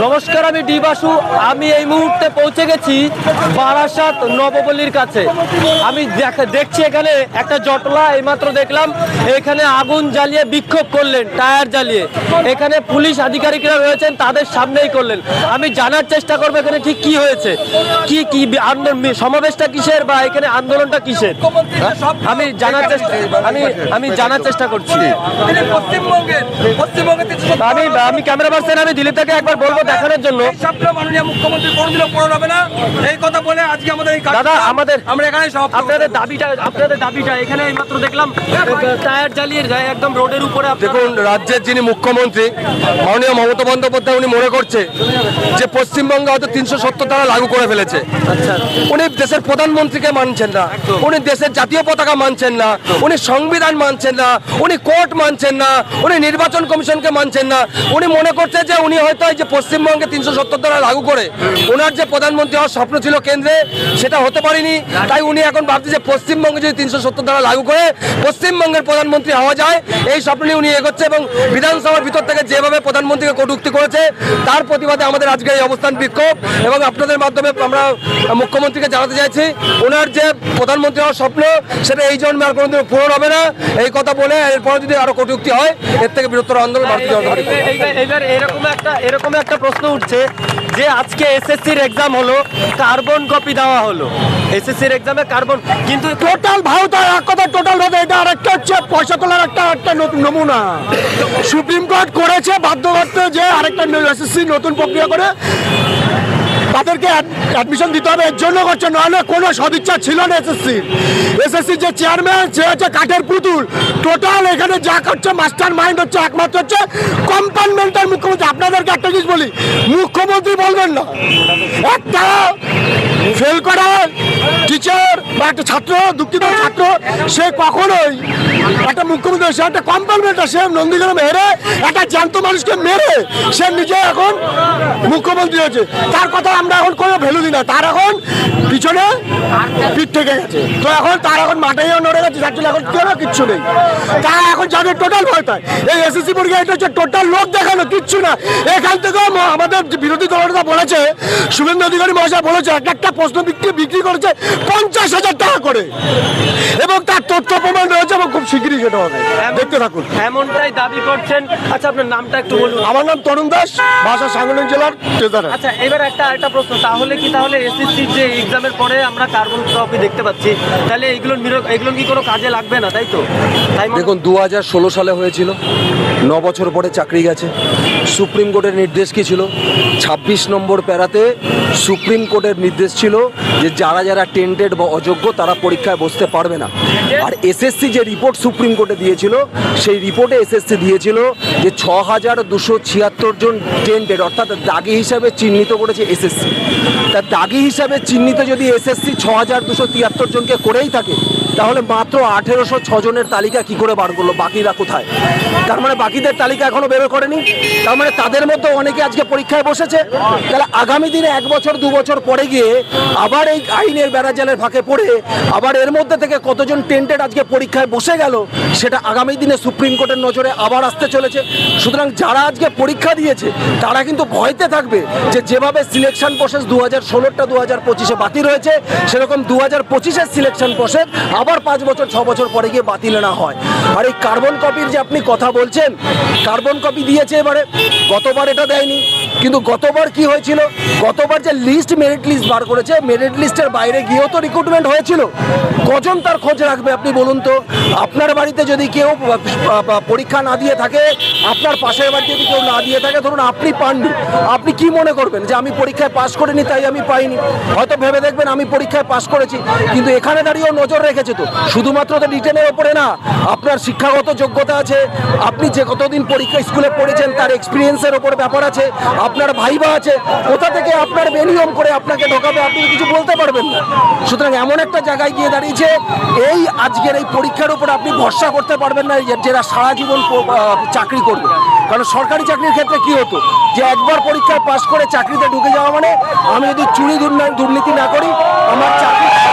নমস্কার, আমি ডিবাসু। আমি এই মুহূর্তে পৌঁছে গেছি বারাসাত নবপল্লীর কাছে। আমি দেখ- দেখছি এখানে একটা জটলা, এইমাত্র দেখলাম এখানে আগুন জ্বালিয়ে বিক্ষোভ করলেন, টায়ার জ্বালিয়ে। এখানে পুলিশ আধিকারিকরা রয়েছেন, তাদের সামনেই করলেন। আমি জানার চেষ্টা করব এখানে ঠিক কি হয়েছে। কি কি সমাবেশটা কিসের বা এখানে আন্দোলনটা কিসের? আমি জানার চেষ্টা আমি আমি জানার চেষ্টা করছি। আমি আমি ক্যামেরা পার্সন, আমি দিলীপটাকে একবার বলব দেখানোর জন্য। স্বপ্ন মাননীয় মুখ্যমন্ত্রী কোনোদিনও পূরণ হবে না। এই কথা বলে আজকে আমাদের এই দাদা আমাদের আমরা এখানে সব আপনাদের দাবিটা আপনাদের দাবিটা এখানে মাত্র দেখলাম। টায়ার জ্বালিয়ে একদম রোডের উপরে দেখুন রাজ্যের যিনি মুখ্যমন্ত্রী মাননীয় মমতা বন্দ্যোপাধ্যায় উনি মনে করছে যে পশ্চিমবঙ্গে হয়তো তিনশো সত্তর ধারা লাগু করে ফেলেছে। আচ্ছা। উনি দেশের প্রধানমন্ত্রীকে মানছেন না। উনি দেশের জাতীয় পতাকা মানছেন না। উনি সংবিধান মানছেন না। উনি কোর্ট মানছেন না। উনি নির্বাচন কমিশনকে মানছেন না। উনি মনে করছে যে উনি হয়তো এই যে পশ্চিমবঙ্গে তিনশো সত্তর ধারা লাগু করে, ওনার যে প্রধানমন্ত্রী হওয়ার স্বপ্ন ছিল কেন্দ্রে, সেটা হতে পারেনি। তাই উনি এখন ভাবছে যে পশ্চিমবঙ্গে যদি তিনশো সত্তর ধারা লাগু করে, পশ্চিমবঙ্গের প্রধানমন্ত্রী হওয়া যায়, এই স্বপ্ন নিয়ে উনি এগোচ্ছে এবং বিধানসভার ভিতর থেকে যেভাবে প্রধানমন্ত্রীকে কটূক্তি করেছে, তার প্রতিবাদে আমাদের আজকে এই অবস্থান বিক্ষোভ এবং আপনাদের মাধ্যমে আমরা মুখ্যমন্ত্রীকে জানাতে চাইছি, ওনার যে প্রধানমন্ত্রী হওয়ার স্বপ্ন, সেটা এই জন্মে আর কোনোদিন পূরণ হবে না। এই কথা বলে এরপরে যদি আরও কটূক্তি হয়, এর থেকে বৃহত্তর আন্দোলন ভারতীয় জনতা পার্টি এরকম একটা প্রশ্ন উঠছে যে আজকে এসএসসির এক্সাম হলো কার্বন কপি দেওয়া হলো। এসএসসির এক্সামে কার্বন কিন্তু টোটাল ভারত এক কথা টোটাল ভাবে এটা আরেকটা হচ্ছে পয়সা তোলার একটা একটা নমুনা। সুপ্রিম কোর্ট করেছে বাধ্যবাধ্য যে আরেকটা এসএসসি নতুন প্রক্রিয়া করে। তাদেরকে অ্যাডমিশন দিতে হবে। এর জন্য করছে, নাহলে কোনো সদিচ্ছা ছিল না এসএসসি এসএসসি যে চেয়ারম্যান সে হচ্ছে কাঠের পুতুল। টোটাল এখানে যা করছে মাস্টার মাইন্ড হচ্ছে একমাত্র হচ্ছে কম্পার্টমেন্টাল মুখ্যমন্ত্রী। আপনাদেরকে একটা জিনিস বলি, মুখ্যমন্ত্রী বলবেন না। একটা ফেল করা টিচার বা একটা ছাত্র, দুঃখিত ছাত্র, সে কখনোই একটা মুখ্যমন্ত্রী, সে একটা কম্পার্টমেন্টাল সে নন্দীগ্রামে হেরে একটা জ্যান্ত মানুষকে মেরে, সে নিজে এখন মুখ্যমন্ত্রী হয়েছে। তার কথা আমরা এখন কোনো ভ্যালু দিই না। তার এখন পিছনে পিঠ থেকে গেছে। তো এখন তার এখন মাঠেও নড়ে গেছে যার জন্য এখন কেন কিচ্ছু নেই? তা এখন যাদের টোটাল ভয় পায় এই এসএসসি পরীক্ষা এটা হচ্ছে টোটাল লোক দেখানো কিচ্ছু না। এখান থেকে আমাদের বিরোধী দলনেতা বলেছে শুভেন্দু অধিকারী মহাশয় বলেছে এক একটা প্রশ্ন বিক্রি বিক্রি করেছে পঞ্চাশ হাজার টাকা করে। এবং তার তথ্য প্রমাণ রয়েছে এবং খুব শীঘ্রই সেটা হবে। দেখতে থাকুন। এমনটাই দাবি করছেন। আচ্ছা আপনার নামটা একটু বলুন। আমার নাম তরুণ দাস ভাষা সাংগঠনিক জেলার ট্রেজারার আচ্ছা এবার একটা একটা প্রশ্ন, তাহলে কি তাহলে এসএসসি যে এক্সামের পরে আমরা কার্বন কপি দেখতে পাচ্ছি, তাহলে এগুলো এগুলো কি কোনো কাজে লাগবে না, তাই তো? তাই দেখুন দু হাজার ষোলো সালে হয়েছিল, ন বছর পরে চাকরি গেছে। সুপ্রিম কোর্টের নির্দেশ কি ছিল? ছাব্বিশ নম্বর প্যারাতে সুপ্রিম কোর্টের নির্দেশ ছিল যে যারা যারা টেন্টেড বা অযোগ্য, তারা পরীক্ষায় বসতে পারবে না। আর এসএসসি যে রিপোর্ট সুপ্রিম কোর্টে দিয়েছিল, সেই রিপোর্টে এসএসসি দিয়েছিল যে ছ হাজার দুশো ছিয়াত্তর জন টেন্টেড অর্থাৎ দাগি হিসাবে চিহ্নিত করেছে এসএসসি তা দাগি হিসাবে চিহ্নিত যদি এসএসসি ছ হাজার দুশো তিয়াত্তর জনকে করেই থাকে তাহলে মাত্র আঠেরোশো জনের তালিকা কি করে বার করল? বাকিরা কোথায়? তার মানে বাকিদের তালিকা এখনও বের করেনি। তার মানে তাদের মধ্যে অনেকে আজকে পরীক্ষায় বসেছে। তাহলে আগামী দিনে এক বছর, দু বছর পরে গিয়ে আবার এই আইনের বেড়াজালের ফাঁকে পড়ে আবার এর মধ্যে থেকে কতজন টেন্টেড আজকে পরীক্ষায় বসে গেল, সেটা আগামী দিনে সুপ্রিম কোর্টের নজরে আবার আসতে চলেছে। সুতরাং যারা আজকে পরীক্ষা দিয়েছে, তারা কিন্তু ভয়তে থাকবে যে যেভাবে সিলেকশন প্রসেস দু হাজার ষোলোটা দু হাজার পঁচিশে বাতিল হয়েছে, সেরকম দু হাজার পঁচিশের সিলেকশন প্রসেস আবার পাঁচ বছর, ছ বছর পরে গিয়ে বাতিল না হয়। আর এই কার্বন কপির যে আপনি কথা বলছেন কার্বন কপি দিয়েছে এবারে, গতবার এটা দেয়নি। কিন্তু গতবার কি হয়েছিল? গতবার যে লিস্ট মেরিট লিস্ট বার করেছে মেরিট লিস্টের বাইরে গিয়েও তো রিক্রুটমেন্ট হয়েছিল। কজন তার খোঁজ রাখবে আপনি বলুন তো? আপনার বাড়িতে যদি কেউ পরীক্ষা না দিয়ে থাকে, আপনার পাশের বাড়িতে যদি কেউ না দিয়ে থাকে, ধরুন আপনি পাননি, আপনি কি মনে করবেন যে আমি পরীক্ষায় পাশ করিনি, তাই আমি পাইনি? হয়তো ভেবে দেখবেন আমি পরীক্ষায় পাশ করেছি, কিন্তু এখানে দাঁড়িয়েও নজর রেখেছে তো। শুধুমাত্র তো রিটেনের ওপরে না, আপনার শিক্ষাগত যোগ্যতা আছে, আপনি যে কতদিন পরীক্ষা স্কুলে পড়েছেন, তার এক্সপিরিয়েন্সের ওপর ব্যাপার আছে আপনার ভাইবা আছে, কোথা থেকে আপনার বেনিয়ম করে আপনাকে ঢোকাবে, আপনি কিছু বলতে পারবেন না। সুতরাং এমন একটা জায়গায় গিয়ে দাঁড়িয়েছে, এই আজকের এই পরীক্ষার উপর আপনি ভরসা করতে পারবেন না যে- যারা সারা জীবন চাকরি করবে। কারণ সরকারি চাকরির ক্ষেত্রে কি হতো? যে একবার পরীক্ষায় পাশ করে চাকরিতে ঢুকে যাওয়া মানে আমি যদি চুরি দুর্না- দুর্নীতি না করি, আমার চাকরি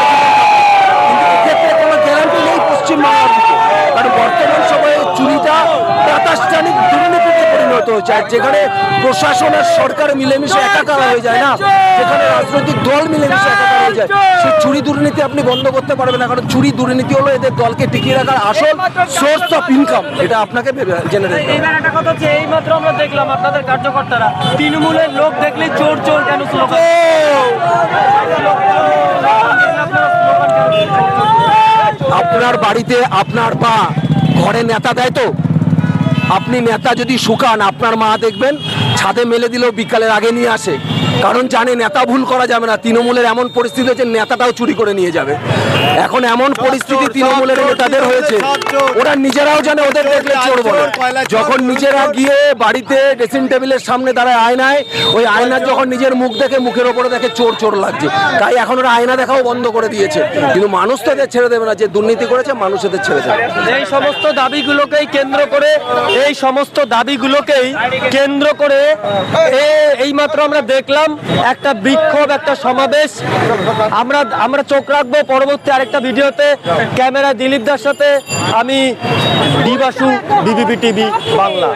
পরিণত হয়েছে আর যেখানে প্রশাসন আর সরকার মিলেমিশে একাকার হয়ে যায় না যেখানে রাজনৈতিক দল মিলেমিশে একাকার হয়ে যায় সেই চুরি দুর্নীতি আপনি বন্ধ করতে পারবেন না কারণ চুরি দুর্নীতি হলো এদের দলকে টিকিয়ে রাখার আসল সোর্স অফ ইনকাম এটা আপনাকে জেনে রাখতে। এইবার একটা কথা হচ্ছে এই মাত্র আমরা দেখলাম আপনাদের কার্যকর্তারা তৃণমূলের লোক দেখলে চোর চোর কেন আপনার বাড়িতে আপনার মা ঘরে নেতা দেয় তো? আপনি নেতা যদি শুকান আপনার মা দেখবেন ছাদে মেলে দিলেও বিকালের আগে নিয়ে আসে। কারণ জানে নেতা ভুল করা যাবে না। তৃণমূলের এমন পরিস্থিতি হচ্ছে নেতাটাও চুরি করে নিয়ে যাবে। এখন এমন পরিস্থিতি তৃণমূলের নেতাদের হয়েছে। ওরা নিজেরাও জানে ওদের দেখলে চোর বলে। যখন নিজেরা গিয়ে বাড়িতে ড্রেসিং টেবিলের সামনে দাঁড়ায় আয়নায় ওই আয়নার যখন নিজের মুখ দেখে মুখের ওপরে দেখে চোর চোর লাগছে। তাই এখন ওরা আয়না দেখাও বন্ধ করে দিয়েছে। কিন্তু মানুষ তো এদের ছেড়ে দেবে না। যে দুর্নীতি করেছে মানুষ এদের ছেড়ে দেবে। এই সমস্ত দাবিগুলোকেই কেন্দ্র করে এই সমস্ত দাবিগুলোকেই কেন্দ্র করে এ- এইমাত্র আমরা দেখলাম একটা বিক্ষোভ, একটা সমাবেশ। আমরা আমরা চোখ রাখব। পরবর্তী আরেকটা ভিডিওতে ক্যামেরা দিলীপ দার সাথে আমি ডিবাসু বিবিপি টিভি বাংলা।